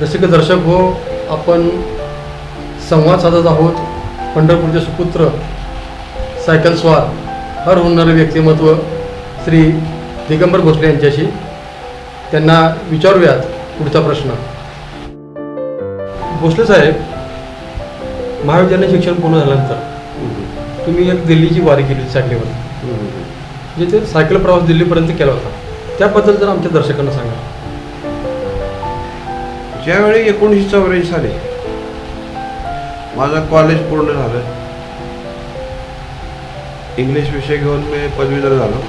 जसे की दर्शक हो आपण संवाद साधत आहोत. पंढरपूरचे सुपुत्र सायकल स्वार हर होणारे व्यक्तिमत्व श्री दिगंबर भोसले यांच्याशी. त्यांना विचारूयात पुढचा प्रश्न. भोसले साहेब महाविद्यालयीन शिक्षण पूर्ण झाल्यानंतर तुम्ही एक दिल्लीची वारी केली सायकलीवर म्हणजे ते सायकल प्रवास दिल्लीपर्यंत केला होता. त्याबद्दल जर आमच्या दर्शकांना सांगा. ज्यावेळी एकोणीसशे चौऱ्याऐंशी साली माझं कॉलेज पूर्ण झालं इंग्लिश विषय घेऊन मी पदवीधर झालो.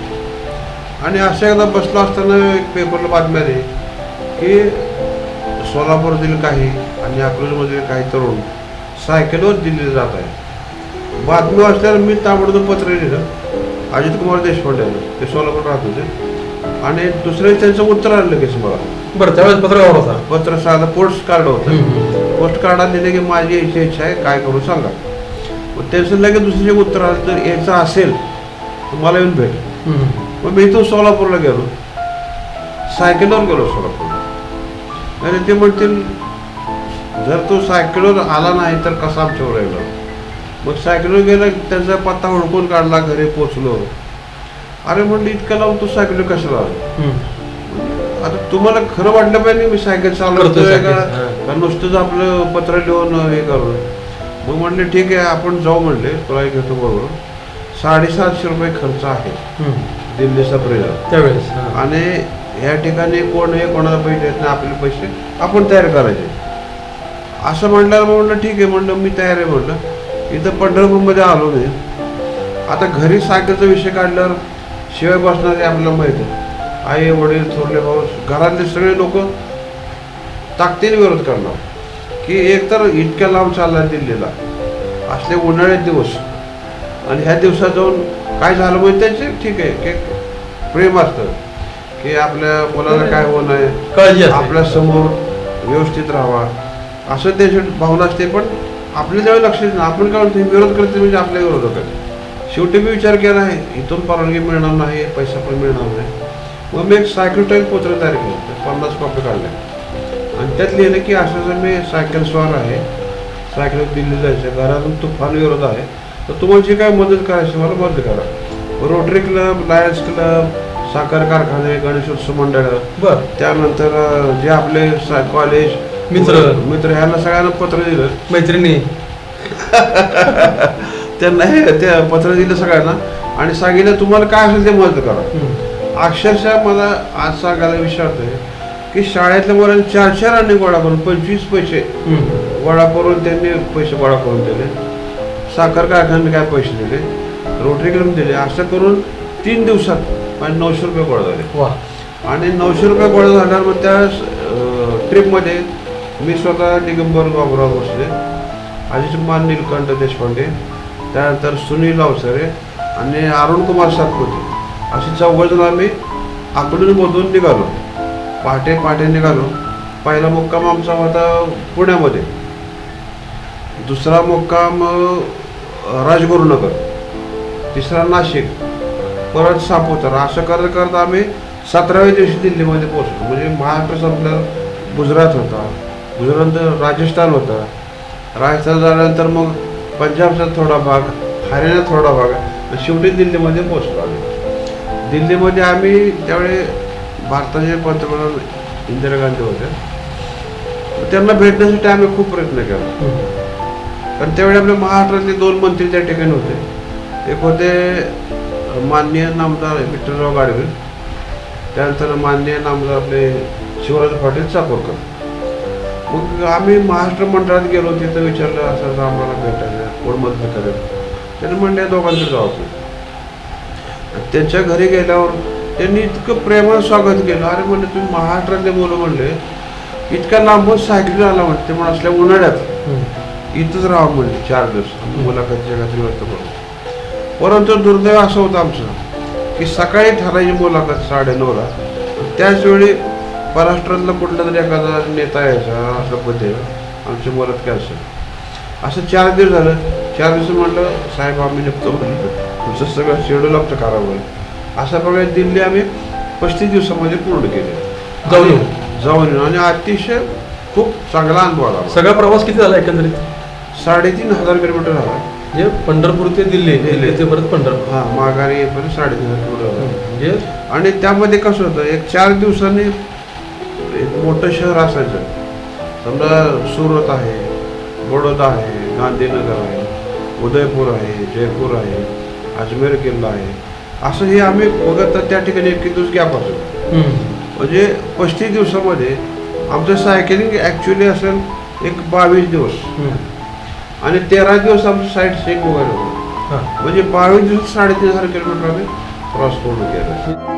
आणि असं एकदा बसलो असताना एक पेपरला बातमी आली की सोलापूरतील काही आणि अकलूजमधील काही तरुण सायकलवर दिल्लीला जात आहे बातमी वाचल्यावर मी ताबडतोब पत्र लिहिलं. अजित कुमार देशपांडे ते सोलापूर राहत होते. आणि दुसरे त्यांचं उत्तर आलं लगेच मला. बरं त्यावेळेस पत्रव्यवहार होता. पत्र साधं पोस्ट कार्ड होतं पोस्ट कार्डात दिले की माझी यायची इच्छा आहे काय करू सांगा. मग त्याचं लगेच दुसरे उत्तर आलं जर यायचं असेल तर मला येऊन भेट. मग मी इथून सोलापूरला गेलो. सायकलवर गेलो सोलापूरला. आणि ते म्हणतील जर तो सायकलवर आला नाही तर कसा आमच्यावर येणार? मग सायकलवर गेला त्याचा पत्ता हुडकून काढला घरी पोचलो. अरे म्हणलं इतकं लावून तू सायकलवर कशाला आला. आता तुम्हाला खरं वाटलं पाहिजे मी सायकल चालवतोय का? हा. नुसतंच आपलं पत्र लिहून हे करून? मग म्हणले ठीक आहे आपण जाऊ म्हणले तुला घेतो बरोबर. साडेसातशे रुपये खर्च आहे हम्म. दिल्ली सफरीला त्यावेळेस हा. आणि या ठिकाणी कोण हे कोणाला पैसे देत नाही आपले पैसे आपण तयार करायचे. असं म्हणल्यावर मग म्हणलं ठीक आहे म्हणलं मी तयार आहे म्हणलं इथं पंढरपूरमध्ये आलो मी. आता घरी सायकलचा विषय काढल्यावर शिवाय बसणारे आपल्याला माहिती. आहे आई वडील थोरले भाऊ घरातले सगळे लोक ताकदीने विरोध करणार. की एकतर इतक्या लांब चालला दिल्लीला. असले उन्हाळ्यात दिवस. आणि ह्या दिवसात जाऊन काय झालं म्हणजे त्यांचे? ठीक आहे की प्रेम असतं. की आपल्या मुलाला काय होणं आहे. आपल्यासमोर व्यवस्थित राहावा. असं त्याची भावना असते पण आपल्या ज्यावेळी लक्ष नाही. आपण काय म्हणतो विरोध करते म्हणजे आपल्या विरोधक आहे शेवटी मी विचार केला आहे इथून परवानगी मिळणार नाही पैसा पण मिळणार नाही. मग मी एक सायकल पत्र तयार केलं पन्नास कॉपी काढल्या आणि त्यात लिहिलं की असं जर मी सायकल स्वार आहे सायकल दिल्ली जायचं घरातून तुफान विरोध आहे तर तुम्हाला जी काय मदत करायची मला मदत करा. रोटरी क्लब लायन्स क्लब साखर कारखाने गणेशोत्सव मंडळ बर. त्यानंतर जे आपले सा- कॉलेज मित्र. मित्र ह्यांना सगळ्यांना पत्र दिलं. मैत्रिणी. त्यांना हे ते पत्र दिलं सगळ्यांना आणि सांगितलं तुम्हाला काय असेल ते मदत करा. अक्षरशः मला आज सांगायला विचारतोय की शाळेतल्या मुलांनी चार चार आणि गोळा करून पंचवीस पैसे. गोळा करून त्यांनी पैसे गोळा करून दिले. साखर कारखान्याने काय पैसे दिले? रोटरी क्लब दिले. असं करून तीन दिवसात माझे नऊशे रुपये गोळा झाले. आणि नऊशे रुपये गोळा झाल्यावर मग त्या ट्रिपमध्ये मी स्वतः दिगंबर बाबुराव भोसले अजित कुमार नीलकंठ देशपांडे त्यानंतर सुनील अवसरे आणि अरुण कुमार सातपुते. अशी चौघजण आम्ही अकलूजमधून निघालो. पहाटे पहाटे निघालो. पहिला मुक्काम आमचा होता पुण्यामध्ये. दुसरा मुक्काम राजगुरुनगर. तिसरा नाशिक. परत सापुतारा. असं करत करत आम्ही सतराव्या दिवशी दिल्लीमध्ये पोहोचलो. म्हणजे महाराष्ट्र संपल्यावर गुजरात होता. गुजरात राजस्थान होता. राजस्थान झाल्यानंतर मग पंजाबचा थोडा भाग हरियाणात थोडा भाग शेवटी दिल्लीमध्ये पोहोचलो आम्ही. दिल्लीमध्ये आम्ही त्यावेळी भारताचे पंतप्रधान इंदिरा गांधी होते त्यांना भेटण्यासाठी आम्ही खूप प्रयत्न केला. कारण त्यावेळी आपल्या महाराष्ट्रातले दोन मंत्री त्या ठिकाणी होते. एक होते माननीय नामदार विठ्ठलराव गाडवे त्यानंतर माननीय नामदार आपले शिवराज पाटील चाकोरकर. मग आम्ही महाराष्ट्र मंडळात गेलो तिथं विचारलं असं आम्हाला भेटायचं कोण मदत करेल? त्याने म्हणले दोघांचं जाऊ आपण. त्यांच्या घरी गेल्यावर त्यांनी इतकं प्रेमानं स्वागत केलं. अरे म्हणले तुम्ही महाराष्ट्रातले मुलं म्हणले. इतक्या लांबून सायकल आला म्हणते म्हणून असल्या उन्हाळ्यात. इथंच राहा म्हणजे चार दिवस. मुलाखत जगाची व्यवस्था करू. परंतु दुर्दैव असं होतं आमचं की सकाळी ठरायची मुलाखत साडेनऊला त्याच वेळी महाराष्ट्रातला कुठला तरी एखादा नेता यायचा राष्ट्रपती आमची मुलात काय असेल असं चार दिवस झालं. चार दिवस म्हटलं साहेब आम्ही निघतो म्हणलं. तुमचं सगळं शेड्यूल आमचं करावं अशा प्रकारे दिल्ली आम्ही पस्तीस दिवसामध्ये पूर्ण केले. जाऊन येऊ. जाऊन येऊ. आणि अतिशय खूप चांगला अनुभव आला. सगळा प्रवास किती झाला एकंदरीत? साडेतीन हजार किलोमीटर झाला. म्हणजे पंढरपूर ते दिल्ली दिल्ली. ते परत पंढरपूर. हा माघारी येईपर्यंत साडेतीन हजार किलोमीटर झाला. म्हणजे? आणि त्यामध्ये कसं होतं एक चार दिवसांनी एक मोठं शहर असायचं. समजा सुरत आहे बडोदा आहे गांधीनगर आहे उदयपूर आहे जयपूर आहे. अजमेर किल्ला आहे असं हे आम्ही बघत त्या ठिकाणी एक दिवस गॅप असतो. म्हणजे पस्तीस दिवसामध्ये आमचं सायकलिंग ॲक्च्युली असेल एक बावीस दिवस. आणि तेरा दिवस आमचं साईड सीन मोबाईल होतं. म्हणजे बावीस दिवस साडेतीन हजार किलोमीटर आम्ही क्रॉस पूर्ण केलं